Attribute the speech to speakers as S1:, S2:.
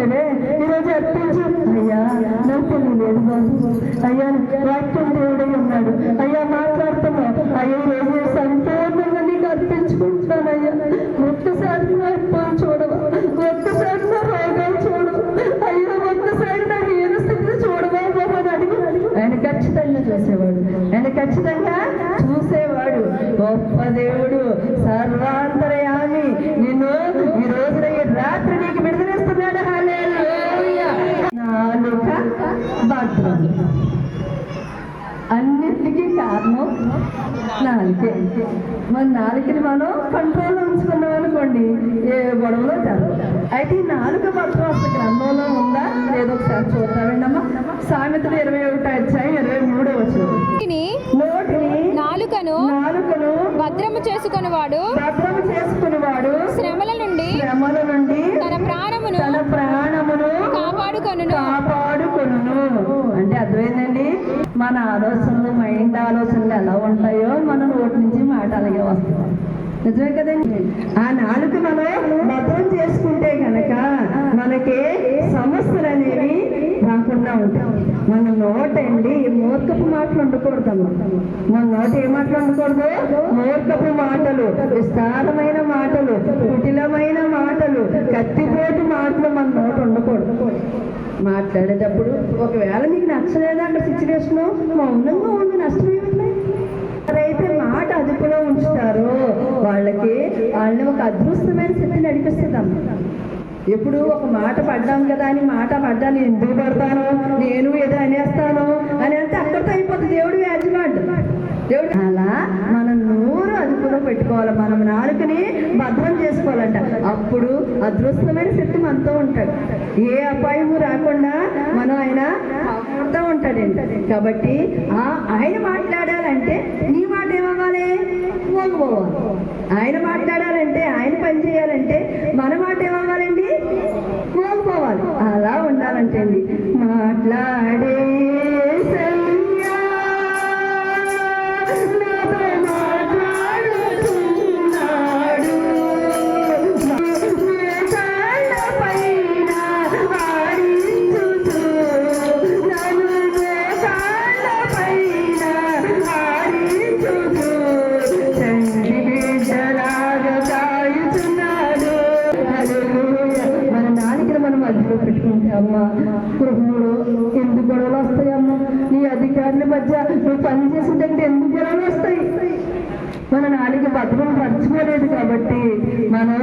S1: అర్పించేవే ఈరోజు అర్పించు. అయ్యా నాకు తెలియలేదు బాబు. అయ్యా వాక్యం దేవుడై ఉన్నాడు. అయ్యా మాట్లాడుతున్నా అయ్యా ఈ సంపూర్ణంగా నీకు అర్పించుకుంటున్నానయ్యా ఒక్కసారి నా అప్పాలు చూడవా? ఒక్కసారి నా రోగాలు చూడవు? అయ్యా ఒక్కసారి నా హీన స్థితిని చూడవా బాబు అని అడిగి. ఆయన ఖచ్చితంగా చూసేవాడు. ఆయన ఖచ్చితంగా చూసేవాడు. గొప్ప దేవుడు సర్వా భద్రం అన్నిటికీ కారణం నాలుకే. మన నాలుకని మనం కంట్రోల్లో ఉంచుకున్నాం అనుకోండి ఏ గొడవలో జరగదు. అయితే ఈ నాలుక అసలు గ్రంథంలో ఉందా? లేదో ఒకసారి చూద్దామండమ్మా సామెతలు ఇరవై ఒకటో అధ్యాయం ఇరవై మూడో వచ్చిన
S2: నోటిని నాలుకను
S1: నాలుకను
S2: భద్రము చేసుకొనివాడు.
S1: భద్రం చేసుకునేవాడు.
S2: శ్రమల నుండి
S1: శ్రమల నుండి
S2: తన ప్రాణమును
S1: తన ప్రాణమును మన ఆలోచనలు మైండ్ ఆలోచనలు ఎలా ఉంటాయో మన నోటి నుంచి మాట అలాగే వస్తుంది నిజమే కదండి ఆ నాలుగు మనం భద్రం చేసుకుంటే కనుక మనకి సమస్యలు అనేవి రాకుండా ఉంటాయి. మన నోటండి మూర్ఖపు మాటలు ఉండకూడదమ్మా మన నోట ఏ మాటలు ఉండకూడదు? మూర్ఖపు మాటలు విస్తారమైన మాటలు కుటిలమైన మాటలు కత్తిపోటు మాటలు మన నోట మాట్లాడేటప్పుడు ఒకవేళ నీకు నచ్చలేదు అక్కడ సిచ్యువేషను మౌనంగా ఉండి నష్టం ఏమిటి ఎవరైతే మాట అదుపులో ఉంచుతారో వాళ్ళకి వాళ్ళని ఒక అదృష్టమైన శక్తి నడిపిస్తుందమ్మా. ఎప్పుడు ఒక మాట పడ్డాం కదా అని మాట పడ్డాను ఎందుకు పడతాను? నేను ఏదో అనేస్తాను? అని అంటే అక్కడితో అయిపోతుంది. దేవుడు వ్యాజ్యమాడు దేవుడు అలా మనం నోరు అదుపులో పెట్టుకోవాలి. మనం నాలుకని అప్పుడు అదృష్టమైన శక్తి మనతో ఉంటాడు ఏ అపాయము రాకుండా మనం ఆయన కాపాడుతూ ఉంటాడండి. కాబట్టి ఆ ఆయన మాట్లాడాలంటే నీ మాట ఏమవ్వాలి? మోగపోవాలి ఆయన మాట్లాడాలంటే ఆయన పని చేయాలంటే మన మాట ఏమవ్వాలండి? మోగపోవాలి అలా ఉండాలంటే అండి అమ్మా. గృహంలో ఎందుకు గొడవలు వస్తాయమ్మా నీ అధికారుల మధ్య నువ్వు పని చేసిన దగ్గర ఎందుకు గొడవలు వస్తాయి? మన నాలుగు భద్రం పరచుకోలేదు కాబట్టి మనం